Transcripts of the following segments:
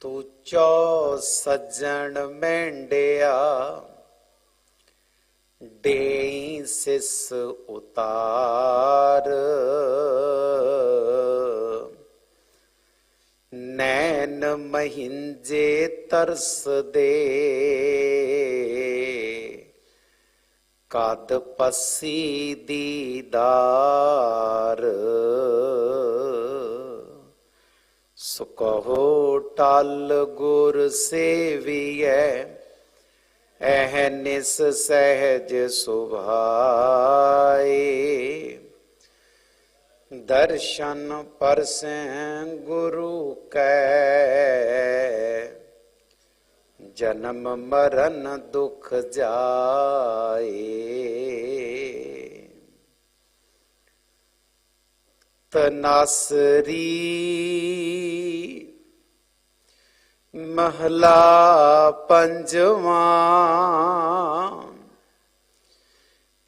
ਤੂੰ ਚੋ ਸੱਜਣ ਮੈਂਡਿਆ ਡੇਈ ਸਿਸ ਉਤਾਰ। ਨੈਣ ਮਹਿੰਜੇ ਤਰਸ ਦੇ ਕਦ ਪਸੀ ਦੀਦਾਰ। ਸੁਕਹੋ ਟਲ ਗੁਰ ਸੇਵੀਐ ਐਹਨਿਸ ਸਹਿਜ ਸੁਭਾਏ। ਦਰਸ਼ਨ ਪਰਸੈ ਗੁਰੂ ਕੈ, ਜਨਮ ਮਰਨ ਦੁਖ ਜਾਏ। ਤਨਸਰੀ ਮਹਲਾ ਪੰਜਵਾਂ।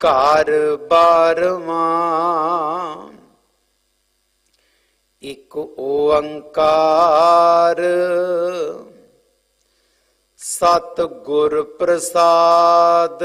ਘਰ ਬਾਰਵਾਂ। ਇਕ ਓੰਕਾਰ। ਸਤ ਗੁਰ ਪ੍ਰਸਾਦ।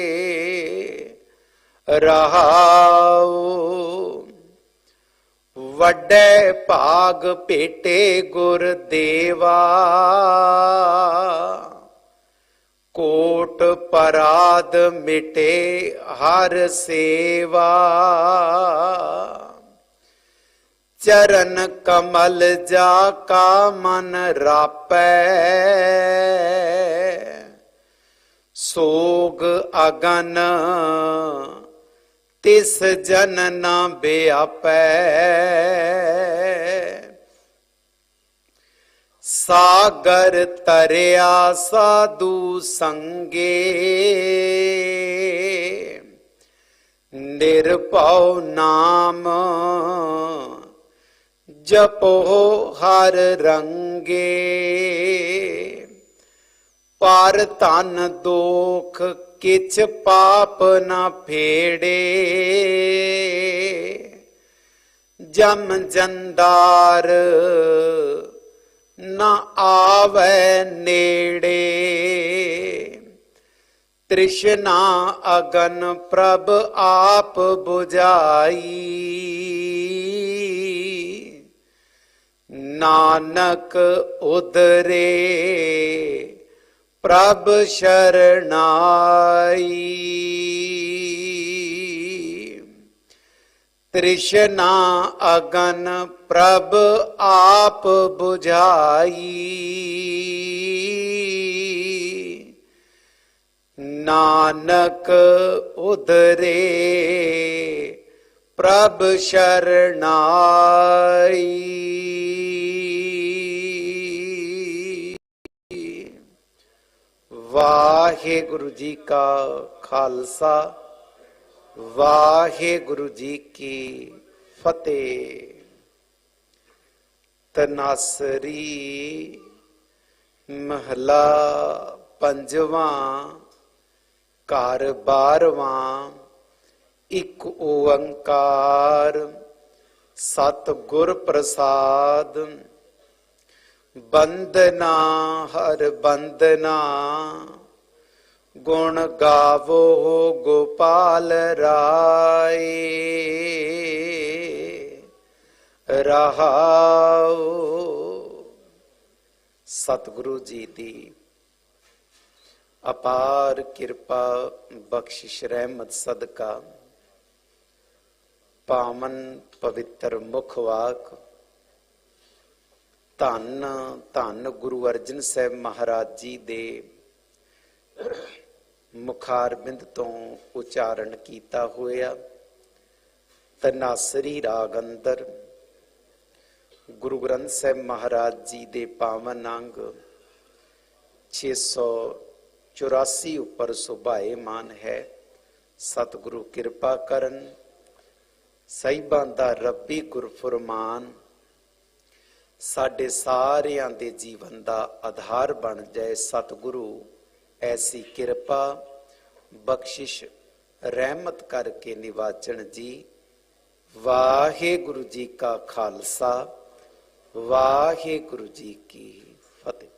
ਰਹਾਉ। ਵੱਡੇ ਭਾਗ ਭੇਟੇ ਗੁਰ ਦੇਵਾ ਕੋਟ ਪਰਾਦ ਮਿਟੇ ਹਰ ਸੇਵਾ। ਚਰਨ ਕਮਲ ਜਾ ਕਾ ਮਨ ਰਾਪੈ। ਸੋਗ ਅਗਨ ਤਿਸ ਜਨ ਨਾ ਬਿਆਪੈ। ਸਾਗਰ ਤਰਿਆ ਸਾਧੂ ਸੰਗੇ। ਨਿਰਭਉ ਨਾਮ ਜਪੋ ਹਰ ਰੰਗੇ। ਪਰ ਧਨ ਦੋਖ ਕਿਛ ਪਾਪ ਨਾ ਫੇੜੇ। ਜਮ ਜੰਦਾਰ ਨਾ ਆਵੇ ਨੇੜੇ। ਤ੍ਰਿਸ਼ਨਾ ਅਗਨ ਪ੍ਰਭ ਆਪ 부ਝਾਈ ਨਾਨਕ ਉਦਰੇ ਪ੍ਰਭ ਸ਼ਰਨਾਈ ਤ੍ਰਿਸ਼ਨਾ ਅਗਨ ਪ੍ਰਭ ਆਪ 부ਝਾਈ ਨਾਨਕ ਉਦਰੇ ਪ੍ਰਭ ਸ਼ਰਨਾਈ ਵਾਹਿਗੁਰੂ ਜੀ ਕਾ ਖਾਲਸਾ, ਵਾਹਿਗੁਰੂ ਜੀ ਕੀ ਫਤਿਹ। ਤਨਾਸਰੀ ਮਹਲਾ ਪੰਜਵਾਂ, ਘਰ ਬਾਰਵਾਂ, ਇੱਕ ਓੰਕਾਰ ਸਤ ਗੁਰ ਪ੍ਰਸਾਦ। ਬੰਦਨਾ, ਹਰ ਬੰਦਨਾ। ਗੁਣ ਗਾਵੋ ਗੋਪਾਲ ਰਾਏ। ਰਹਾਉ ਸਤਿਗੁਰੂ ਜੀ ਦੀ ਅਪਾਰ ਕਿਰਪਾ, ਬਖਸ਼ਿਸ਼, ਰਹਿਮਤ, ਸਦਕਾ। ਪਾਵਨ ਪਵਿੱਤਰ ਮੁਖ ਵਾਕ ਧੰਨ ਧੰਨ ਗੁਰੂ ਅਰਜਨ ਸਾਹਿਬ ਮਹਾਰਾਜ ਜੀ ਦੇ ਮੁਖਾਰਬਿੰਦ ਤੋਂ ਉਚਾਰਨ ਕੀਤਾ ਹੋਇਆ। ਤਨਾਸਰੀ ਰਾਗ ਅੰਦਰ ਗੁਰੂ ਗ੍ਰੰਥ ਸਾਹਿਬ ਮਹਾਰਾਜ ਜੀ ਦੇ ਪਾਵਨ ਅੰਗ 684 ਉੱਪਰ ਸੁਭਾਏਮਾਨ ਹੈ। ਸਤਿਗੁਰੂ ਕਿਰਪਾ ਕਰਨ। ਸਹਿਬਾਂ ਦਾ ਰੱਬੀ ਗੁਰ ਗੁਰਫਰਮਾਨ ਸਾਡੇ ਸਾਰਿਆਂ ਦੇ ਜੀਵਨ ਦਾ ਆਧਾਰ ਬਣ ਜਾਏ ਸਤਿਗੁਰੂ, ਐਸੀ ਕਿਰਪਾ, ਬਖਸ਼ਿਸ਼, ਰਹਿਮਤ ਕਰਕੇ ਨਿਵਾਚਣ ਜੀ। ਵਾਹਿਗੁਰੂ ਜੀ ਕਾ ਖਾਲਸਾ, ਵਾਹਿਗੁਰੂ ਜੀ ਕੀ ਫਤਿਹ।